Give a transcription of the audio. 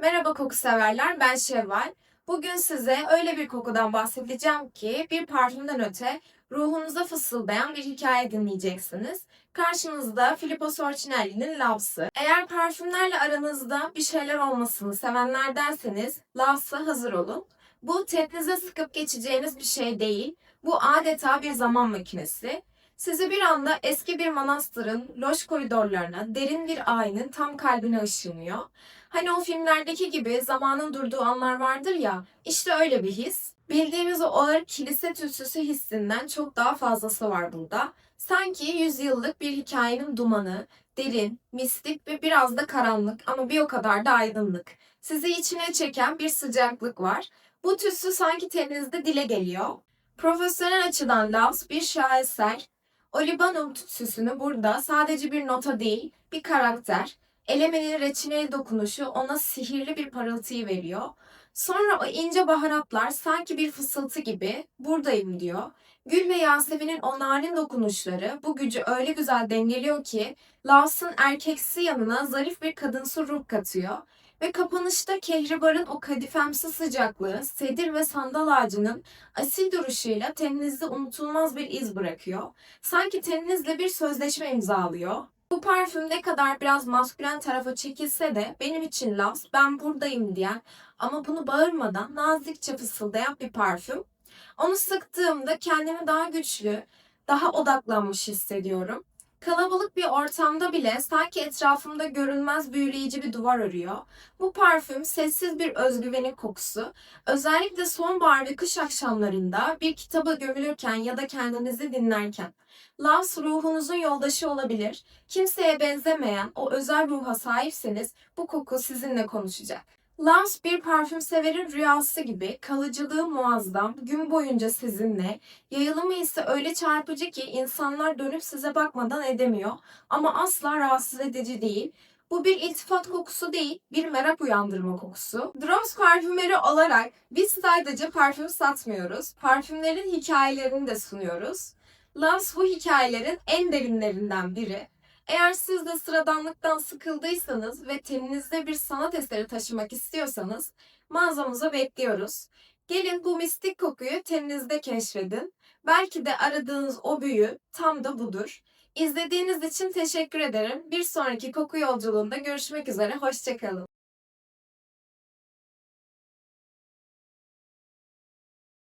Merhaba koku severler, ben Şevval. Bugün size öyle bir kokudan bahsedeceğim ki bir parfümden öte ruhunuza fısıldayan bir hikaye dinleyeceksiniz. Karşınızda Filippo Sorcinelli'nin Love'sı. Eğer parfümlerle aranızda bir şeyler olmasını sevenlerdenseniz Love'sa hazır olun. Bu tetnize sıkıp geçeceğiniz bir şey değil. Bu adeta bir zaman makinesi. Sizi bir anda eski bir manastırın loş koridorlarına, derin bir ayinin tam kalbine ışınlıyor. Hani o filmlerdeki gibi zamanın durduğu anlar vardır ya, işte öyle bir his. Bildiğimiz o ağır kilise tütsüsü hissinden çok daha fazlası var burada. Sanki yüzyıllık bir hikayenin dumanı, derin, mistik ve biraz da karanlık ama bir o kadar da aydınlık. Sizi içine çeken bir sıcaklık var. Bu tütsü sanki teninizde dile geliyor. Profesyonel açıdan Loves bir şaheser. Olibanum tütsüsünü burada sadece bir nota değil, bir karakter. Elemenin reçineli dokunuşu ona sihirli bir parıltıyı veriyor. Sonra o ince baharatlar sanki bir fısıltı gibi buradayım diyor. Gül ve Yasemin'in o narin dokunuşları bu gücü öyle güzel dengeliyor ki Lawson erkeksi yanına zarif bir kadınsı ruh katıyor. Ve kapanışta kehribarın o kadifemsi sıcaklığı, sedir ve sandal ağacının asil duruşuyla teninizde unutulmaz bir iz bırakıyor. Sanki teninizle bir sözleşme imzalıyor. Bu parfüm ne kadar biraz maskülen tarafa çekilse de benim için Loves, ben buradayım diyen ama bunu bağırmadan nazikçe fısıldayan bir parfüm. Onu sıktığımda kendimi daha güçlü, daha odaklanmış hissediyorum. Kalabalık bir ortamda bile sanki etrafımda görünmez büyüleyici bir duvar örüyor. Bu parfüm sessiz bir özgüvenin kokusu. Özellikle sonbahar ve kış akşamlarında bir kitaba gömülürken ya da kendinizi dinlerken. Loves ruhunuzun yoldaşı olabilir. Kimseye benzemeyen o özel ruha sahipseniz bu koku sizinle konuşacak. Loves bir parfüm severin rüyası gibi kalıcılığı muazzam, gün boyunca sizinle, yayılımı ise öyle çarpıcı ki insanlar dönüp size bakmadan edemiyor ama asla rahatsız edici değil. Bu bir iltifat kokusu değil, bir merak uyandırma kokusu. Drops parfümeri olarak biz sadece parfüm satmıyoruz, parfümlerin hikayelerini de sunuyoruz. Loves bu hikayelerin en derinlerinden biri. Eğer siz de sıradanlıktan sıkıldıysanız ve teninizde bir sanat eseri taşımak istiyorsanız mağazamıza bekliyoruz. Gelin bu mistik kokuyu teninizde keşfedin. Belki de aradığınız o büyü tam da budur. İzlediğiniz için teşekkür ederim. Bir sonraki koku yolculuğunda görüşmek üzere. Hoşçakalın.